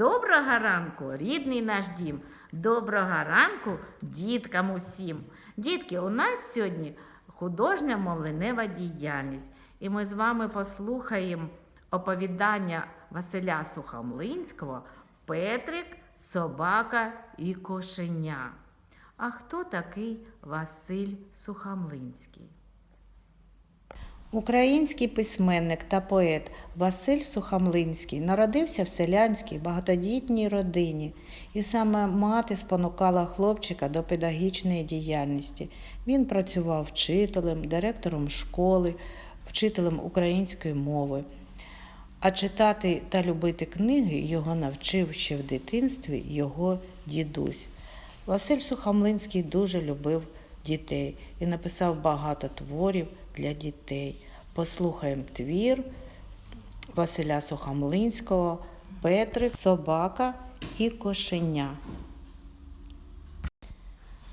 Доброго ранку, рідний наш дім. Доброго ранку діткам усім. Дітки, у нас сьогодні художня мовленева діяльність. І ми з вами послухаємо оповідання Василя Сухомлинського Петрик, собака і кошеня. А хто такий Василь Сухомлинський? Український письменник та поет Василь Сухомлинський народився в селянській багатодітній родині, і саме мати спонукала хлопчика до педагогічної діяльності. Він працював вчителем, директором школи, вчителем української мови. А читати та любити книги його навчив ще в дитинстві його дідусь. Василь Сухомлинський дуже любив дітей і написав багато творів для дітей. Послухаємо твір Василя Сухомлинського Петрик, собака і кошеня.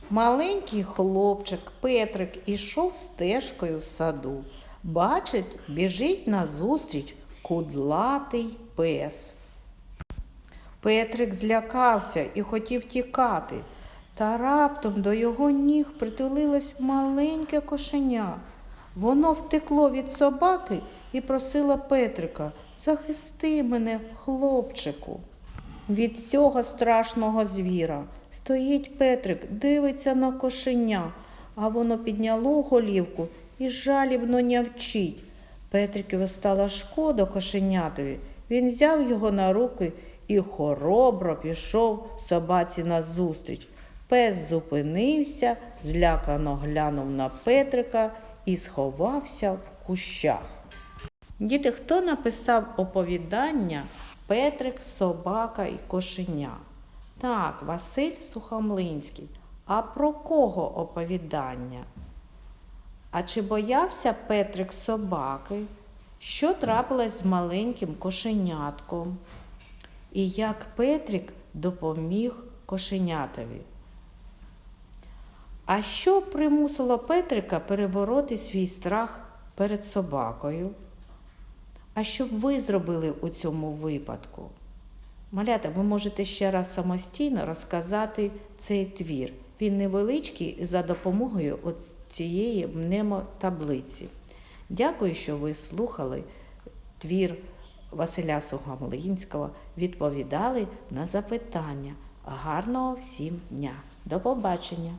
Маленький хлопчик Петрик ішов стежкою в саду. Бачить, біжить назустріч кудлатий пес. Петрик злякався і хотів тікати, та раптом до його ніг притулилось маленьке кошеня. Воно втекло від собаки і просило Петрика захисти мене, хлопчику. Від цього страшного звіра стоїть Петрик, дивиться на кошеня, а воно підняло голівку і жалібно нявчить. Петрикові стало шкода кошенятові. Він взяв його на руки і хоробро пішов собаці назустріч. Пес зупинився, злякано глянув на Петрика і сховався в кущах. Діти, хто написав оповідання Петрик, собака і кошеня? Так, Василь Сухомлинський. А про кого оповідання? А чи боявся Петрик собаки? Що трапилось з маленьким кошенятком? І як Петрик допоміг кошенятові? А що примусило Петрика перебороти свій страх перед собакою? А що б ви зробили у цьому випадку? Малята, ви можете ще раз самостійно розказати цей твір. Він невеличкий за допомогою цієї мнемотаблиці. Дякую, що ви слухали твір Василя Сухомлинського, відповідали на запитання. Гарного всім дня! До побачення!